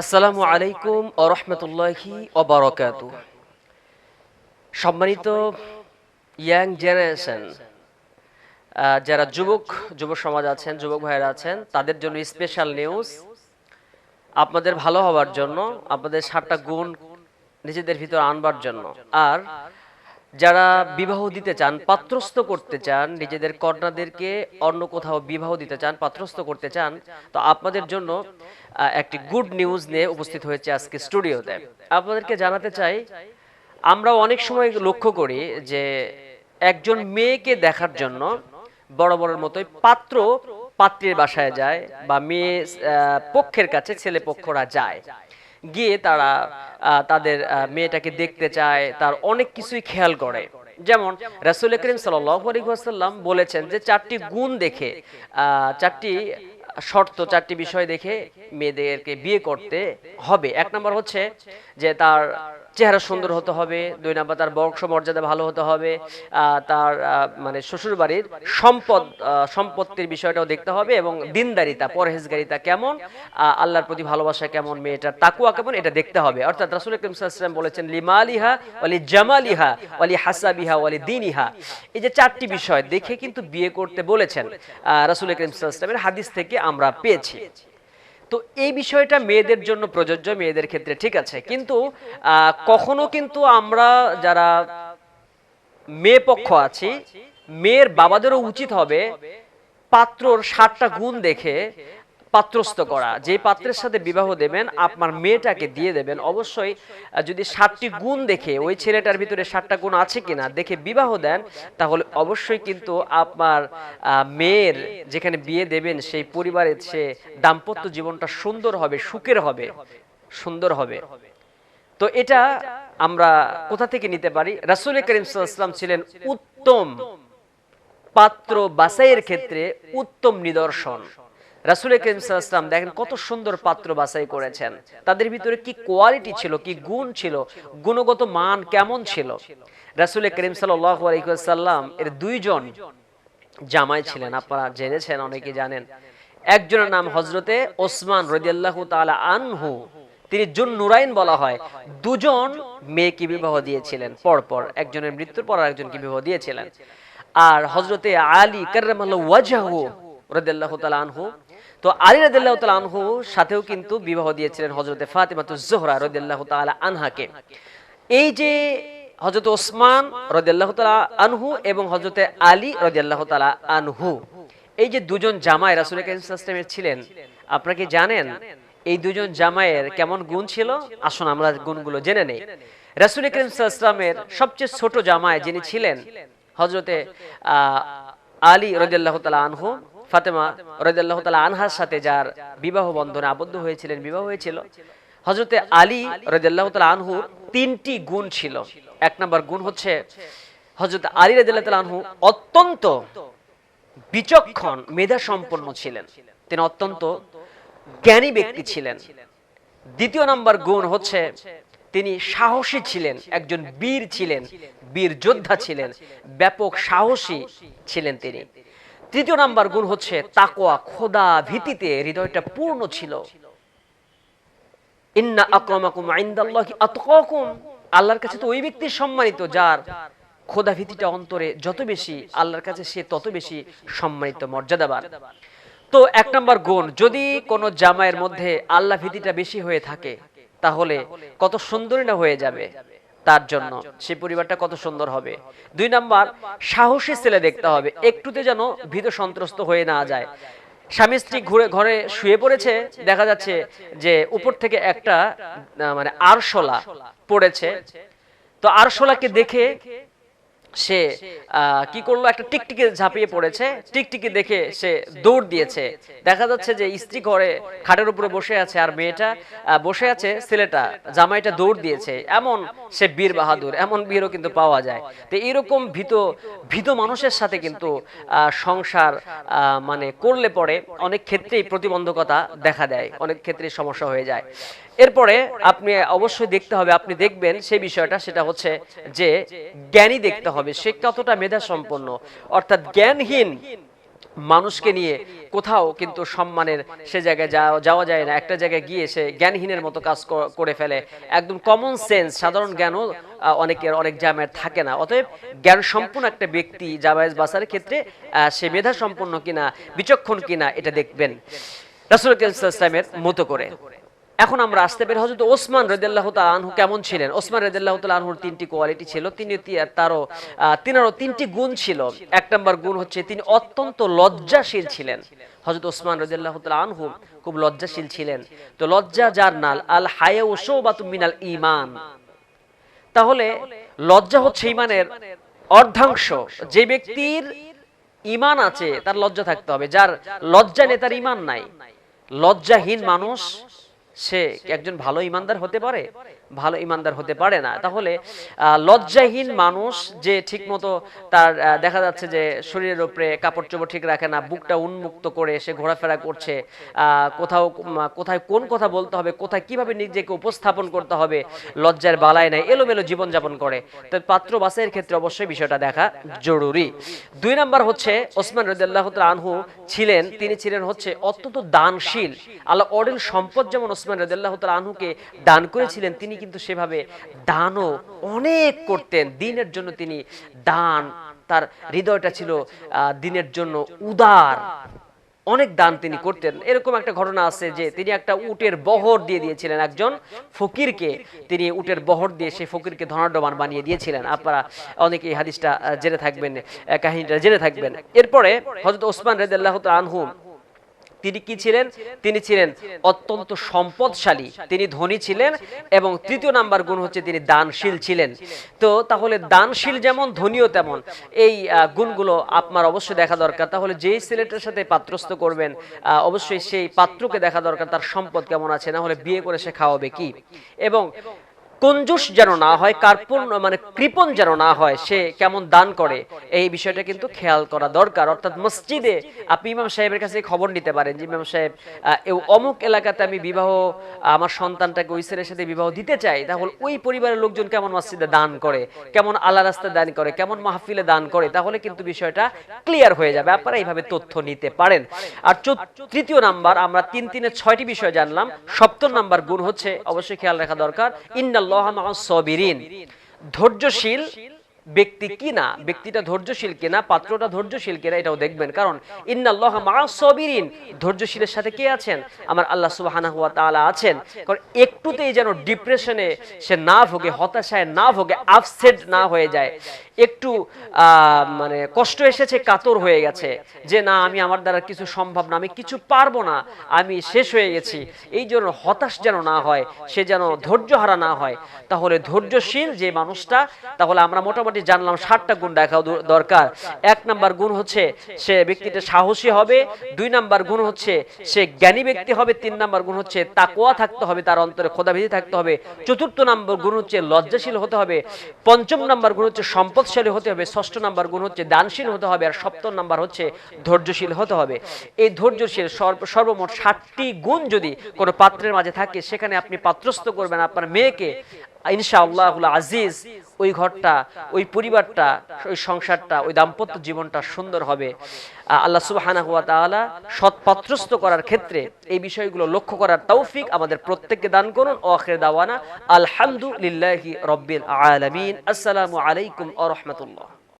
আসসালামু আলাইকুম ও রহমতুল্লাহি অবরকাত সম্মানিত ইয়াং জেনারেশন যারা যুবক, যুব সমাজ আছেন, যুবক ভাইয়েরা আছেন, তাদের জন্য স্পেশাল নিউজ আপনাদের ভালো হওয়ার জন্য, আপনাদের সাতটা গুণ নিজেদের ভিতর আনবার জন্য। আর যারা বিবাহ দিতে চান, পাত্রস্থ করতে চান, নিজেদের কন্যাদেরকে অন্য কোথাও বিবাহ দিতে চান, পাত্রস্থ করতে চান, তো আপনাদের জন্য একটি গুড নিউজ নিয়ে উপস্থিত হয়েছে আজকে স্টুডিওতে। আপনাদেরকে জানাতে চাই, আমরা অনেক সময় লক্ষ্য করি যে একজন মেয়েকে দেখার জন্য বড় বড়র মতোই পাত্র পাত্রীর বাসায় যায় বা মেয়ে পক্ষের কাছে, ছেলে পক্ষরা যায়। গিয়ে তারা তাদের মেয়েটাকে দেখতে চায়, তার অনেক কিছুই খেয়াল করে। যেমন রাসুল করিম সাল্লাম বলেছেন যে চারটি গুণ দেখে চারটি শর্ত, চারটি বিষয় দেখে মেয়েদেরকে বিয়ে করতে হবে। এক নম্বর হচ্ছে যে তার চেহারা সুন্দর হতে হবে দুই নাম্বার তার বংশ মর্যাদা ভালো হতে হবে তার মানে শ্বশুর বাড়ির সম্পদ সম্পত্তির বিষয়টাও দেখতে হবে এবং দিনদারিতা পরহেজগারিতা কেমন আল্লাহর প্রতি ভালোবাসা কেমন মেয়েটার তাকুয়া কেমন এটা দেখতে হবে। অর্থাৎ রাসুল করিম সাল্লাম বলেছেন লিমালিহা অলি জামালিহা ওয়ালি হাসাবিহা ওয়ালি দিনিহা। এই যে চারটি বিষয় দেখে কিন্তু বিয়ে করতে বলেছেন রাসুল করিম হাদিস থেকে আমরা পেয়েছি। তো এই বিষয়টা মেয়েদের জন্য প্রযোজ্য, মেয়েদের ক্ষেত্রে ঠিক আছে। কিন্তু কখনো কিন্তু আমরা যারা মেয়ে পক্ষ আছি, মেয়ের বাবাদেরও উচিত হবে পাত্রর সাতটা গুণ দেখে পাত্রস্থ করা। যে পাত্রের সাথে বিবাহ দেবেন আপনার মেয়েটাকে দিয়ে দেবেন। অবশ্যই যদি সাতটি গুণ দেখে ওই ছেলেটার ভিতরে সাতটা গুণ আছে কিনা দেখে বিবাহ দেন তাহলে অবশ্যই কিন্তু আপনার মেয়ের যেখানে বিয়ে দেবেন সেই পরিবারের সে দাম্পত্য জীবনটা সুন্দর হবে সুখের হবে সুন্দর হবে। তো এটা আমরা কোথা থেকে নিতে পারি? রাসুল করিম সাল্লাম ছিলেন উত্তম পাত্র বাছাইয়ের ক্ষেত্রে উত্তম নিদর্শন রাসুল করিম সাল্লাম দেখেন কত সুন্দর পাত্র বাছাই করেছেন। তাদের ভিতরে কি কোয়ালিটি ছিল, কি গুণ ছিল, গুণগত মান কেমন ছিল? রাসুল করিম সাল্লাম এর দুইজন জামাই ছিলেন, আপনারা জেনেছেন, অনেকে জানেন। একজনের নাম হজরতে ওসমান রদিয়াল্লাহু তাআলা আনহু, তিনি জুন নুরাইন বলা হয়। দুজন মেয়েকে বিবাহ দিয়েছিলেন পরপর, একজনের মৃত্যুর পর একজনকে বিবাহ দিয়েছিলেন। আর হজরতে আলী কার্রামাল্লাহ ওয়াজাহু রদিয়াল্লাহু তাআলা আনহু তো আলী রাদিয়াল্লাহু তাআলা আনহু সাথেও কিন্তু বিবাহ দিয়েছিলেন হজরতে ফাতিমাতুজ জোহরা রদিয়াল্লাহু তাআলা আনহাকে। এই যে হজরত ওসমান রদিয়াল্লাহু তাআলা আনহু এবং হজরতে আলী রদিয়াল্লাহু তাআলা আনহু, এই যে দুজন জামাই রাসূল ওয়াসাল্লামের ছিলেন, আপনারা কি জানেন এই দুজন জামাইয়ের কেমন গুণ ছিল? আসুন আমরা গুণগুলো জেনে নেই। রাসূল ওয়াসাল্লামের সবচেয়ে ছোট জামাই যিনি ছিলেন হজরতে আলী রদিয়াল্লাহু তাআলা আনহু ফাতেমা রদিয়াল্লাহু তাআলা আনহার সাথে যার বিবাহ বন্ধনে আবদ্ধ হয়েছিলেন, বিবাহ হয়েছিল। হজরতে আলী রদিয়াল্লাহু তাআলা আনহুর তিনটি গুণ ছিল। এক নম্বর গুণ হচ্ছে হজরত আলী রদিয়াল্লাহু তাআলা আনহু অত্যন্ত বিচক্ষণ মেধা সম্পন্ন ছিলেন। তিনি অত্যন্ত জ্ঞানী ব্যক্তি ছিলেন। দ্বিতীয় নাম্বার গুণ হচ্ছে, তিনি সাহসী ছিলেন, একজন বীর ছিলেন, বীর যোদ্ধা ছিলেন, ব্যাপক সাহসী ছিলেন তিনি। তৃতীয় নাম্বার গুণ হচ্ছে তাকোয়া খোদা ভীতিতে হৃদয়টা পূর্ণ ছিল। ইন্না আক্রমাকুম ইনদাল্লাহি আতকাকুম। আল্লাহর কাছে তো ওই ব্যক্তি সম্মানিত যার খোদা ভীতিটা অন্তরে যত বেশি, আল্লাহর কাছে সে তত বেশি সম্মানিত, মর্যাদাবান। তো এক নম্বর গুণ, যদি কোনো জামাইয়ের মধ্যে আল্লাহ ভীতিটা বেশি হয়ে থাকে, তাহলে কত সুন্দরী না হয়ে যাবে। তার জন্য। সে পরিবারটা কত সুন্দর হবে। দুই নাম্বার সাহসী ছেলে দেখতে হবে। একটুতে যেন ভীত সন্ত্রস্ত হয়ে না যায়। স্বামী স্ত্রী ঘুরে ঘরে শুয়ে পড়েছে। দেখা যাচ্ছে যে উপর থেকে একটা মানে আরশোলা পড়েছে। তো আরশোলাকে দেখে সে কি করল? একটা টিকটিকে ঝাঁপিয়ে পড়েছে। টিকটিকি দেখে সে দৌড় দিয়েছে। দেখা যাচ্ছে যে স্ত্রী ঘরে খাটের উপরে বসে আছে আর মেয়েটা বসে আছে ছেলেটা, জামাইটা দৌড় দিয়েছে। এমন সে বীর বাহাদুর, এমন বীরও কিন্তু পাওয়া যায়। তো এরকম ভীত ভীত মানুষের সাথে কিন্তু সংসার মানে করলে পরে অনেক ক্ষেত্রেই প্রতিবন্ধকতা দেখা দেয়। অনেক ক্ষেত্রেই সমস্যা হয়ে যায়। এরপরে আপনি অবশ্যই দেখতে হবে, আপনি দেখবেন সেই বিষয়টা, সেটা হচ্ছে যে জ্ঞানী দেখতে হবে, সে কতটা মেধা সম্পন্ন অর্থাৎ জ্ঞানহীন মানুষকে নিয়ে কোথাও কিন্তু সম্মানের সে জায়গায় যাওয়া যায় না। একটা জায়গায় গিয়ে সে জ্ঞানহীনের মতো কাজ করে ফেলে। একদম কমন সেন্স সাধারণ জ্ঞানও অনেকের, অনেক জামের থাকে না। অতএব জ্ঞান সম্পূর্ণ একটা ব্যক্তি জাবায়েজ বাসার ক্ষেত্রে সে মেধা সম্পন্ন কিনা, বিচক্ষণ কিনা, এটা দেখবেন। রাসুল ইসলামের মতো করে। এখন আমরা আসতে পারি হজরত ওসমান রেদাল্লাহ আনহু কেমন ছিলেন? ওসমান রেদাল্লাহ আনহুর তিনটি কোয়ালিটি ছিল, তিনি তারও তিনারও তিনটি গুণ ছিল। এক নম্বর গুণ হচ্ছে তিনি অত্যন্ত লজ্জাশীল ছিলেন। হজরত ওসমান রদিয়াল্লাহ আনহু খুব লজ্জাশীল ছিলেন। তো লজ্জা যার নাল, আল হায়া মিনাল ইমান তাহলে লজ্জা হচ্ছে ইমানের অর্ধাংশ। যে ব্যক্তির ইমান আছে, তার লজ্জা থাকতে হবে। যার লজ্জা নেই, তার ইমান নাই। লজ্জাহীন মানুষ সে একজন ভালো ইমানদার হতে পারে? ভালো ইমানদার হতে পারে না। তাহলে লজ্জাহীন মানুষ যে ঠিকমতো তার দেখা যাচ্ছে যে শরীরের উপরে কাপড় চোপড় ঠিক রাখে না বুকটা উন্মুক্ত করে সে ঘোরাফেরা করছে। কোথাও কোথায় কোন কথা বলতে হবে কোথায় কীভাবে নিজেকে উপস্থাপন করতে হবে লজ্জার বালায় নাই এলোমেলো জীবনযাপন করে। তো পাত্র বাসের ক্ষেত্রে অবশ্যই বিষয়টা দেখা জরুরি। দুই নাম্বার হচ্ছে ওসমান রদিয়াল্লাহ আনহু ছিলেন তিনি ছিলেন হচ্ছে অত্যন্ত দানশীল আল্লাহ অডেল সম্পদ যেমন ওসমান রদিয়াল্লাহ আনহুকে দান করেছিলেন, তিনি কিন্তু সেভাবে দানও অনেক করতেন। দিনের জন্য তিনি দান, তার হৃদয়টা ছিল দিনের জন্য উদার। অনেক দান তিনি করতেন। এরকম একটা ঘটনা আছে যে তিনি একটা উটের বহর দিয়ে দিয়েছিলেন একজন ফকিরকে। তিনি উটের বহর দিয়ে সেই ফকিরকে ধনাঢ্যবান বানিয়ে দিয়েছিলেন। আপনারা অনেকে হাদিসটা জেনে থাকবেন কাহিনীটা জেনে থাকবেন। এরপরে হযরত ওসমান রাদিয়াল্লাহু তাআলা আনহু তিনি কি ছিলেন? তিনি ছিলেন অত্যন্ত সম্পদশালী। তিনি ধনী ছিলেন এবং তৃতীয় নাম্বার গুণ হচ্ছে তিনি দানশীল ছিলেন। তো তাহলে দানশীল যেমন, ধনীও তেমন। এই গুণগুলো আপনার অবশ্যই দেখা দরকার। তাহলে যেই ছেলেটার সাথে পাত্রস্থ করবেন অবশ্যই সেই পাত্রকে দেখা দরকার, তার সম্পদ কেমন আছে? না হলে বিয়ে করে সে খাওয়াবে কি? এবং কঞ্জুস যেন না হয় কার্পণ মানে কৃপণ যেন না হয়, সে কেমন দান করে, এই বিষয়টা কিন্তু খেয়াল করা দরকার। অর্থাৎ মসজিদে আপনি ইমাম সাহেবের কাছে খবর নিতে পারেন যে, ইমাম সাহেব অমুক এলাকাতে আমি বিবাহ, আমার সন্তানটাকে ওই ছেলের সাথে বিবাহ দিতে চাই, তাহলে ওই পরিবারের লোকজন কেমন মসজিদে দান করে, কেমন আল্লাহ রাস্তায় দান করে, কেমন মাহফিলে দান করে, তাহলে কিন্তু বিষয়টা ক্লিয়ার হয়ে যাবে। আপনারা এইভাবে তথ্য নিতে পারেন। আর তৃতীয় নাম্বার, আমরা তিন তিনে ছয়টি বিষয় জানলাম। সপ্তম নাম্বার গুণ হচ্ছে, অবশ্যই খেয়াল রাখা দরকার মা'আস সাবিরিন। ধৈর্যশীল ব্যক্তি কিনা ব্যক্তিটা ধৈর্যশীল কিনা পাত্রটা ধৈর্যশীল কিনা এটাও দেখবেন। কারণ ইন্নাল্লাহ মা সবিরিন ধৈর্যশীলের সাথে কে আছেন? আমার আল্লাহ সুবহানাহু ওয়া তাআলা আছেন। কারণ একটুতেই যেন ডিপ্রেশনে সে না ভোগে হতাশায় না ভোগে আপসেট না হয়ে যায়। একটু মানে কষ্ট এসেছে, কাতর হয়ে গেছে যে না, আমি আমার দ্বারা কিছু সম্ভব না, আমি কিছু পারব না, আমি শেষ হয়ে গেছি। এই জন্য হতাশ যেন না হয়, সে যেন ধৈর্য হারা না হয়। তাহলে ধৈর্যশীল যে মানুষটা, তাহলে আমরা মোটামুটি জানলাম ষাটটা গুণ দেখা দরকার। এক নাম্বার গুণ হচ্ছে, সে ব্যক্তিটা সাহসী হবে। দুই নাম্বার গুণ হচ্ছে, সে জ্ঞানী ব্যক্তি হবে। তিন নাম্বার গুণ হচ্ছে তাকোয়া থাকতে হবে, তার অন্তরে খোদাভীতি থাকতে হবে। চতুর্থ নাম্বার গুণ হচ্ছে, লজ্জাশীল হতে হবে। পঞ্চম নাম্বার গুণ হচ্ছে সম্পদশালী হতে হবে, ষষ্ঠ নাম্বার গুণ হচ্ছে দানশীল হতে হবে আর সপ্তম নাম্বার হচ্ছে ধৈর্যশীল হতে হবে। এই ধৈর্যশীল সর্ব- সর্বমোট ষাটটি গুণ যদি কোনো পাত্রের মাঝে থাকে, সেখানে আপনি পাত্রস্থ করবেন আপনার মেয়েকে। ইনশাআল্লাহ আজিজ, ওই ঘরটা, ওই পরিবারটা, ওই সংসারটা, ওই দাম্পত্য জীবনটা সুন্দর হবে। আল্লাহ সুবাহানা ওয়া তাআলা সৎ পাত্রস্থ করার ক্ষেত্রে এই বিষয়গুলো লক্ষ্য করার তৌফিক আমাদের প্রত্যেককে দান করুন। ও আখের দাওয়ানা, আলহামদুলিল্লাহি আলামিন। আসসালামু আলাইকুম আ রাহমাতুল্লাহ।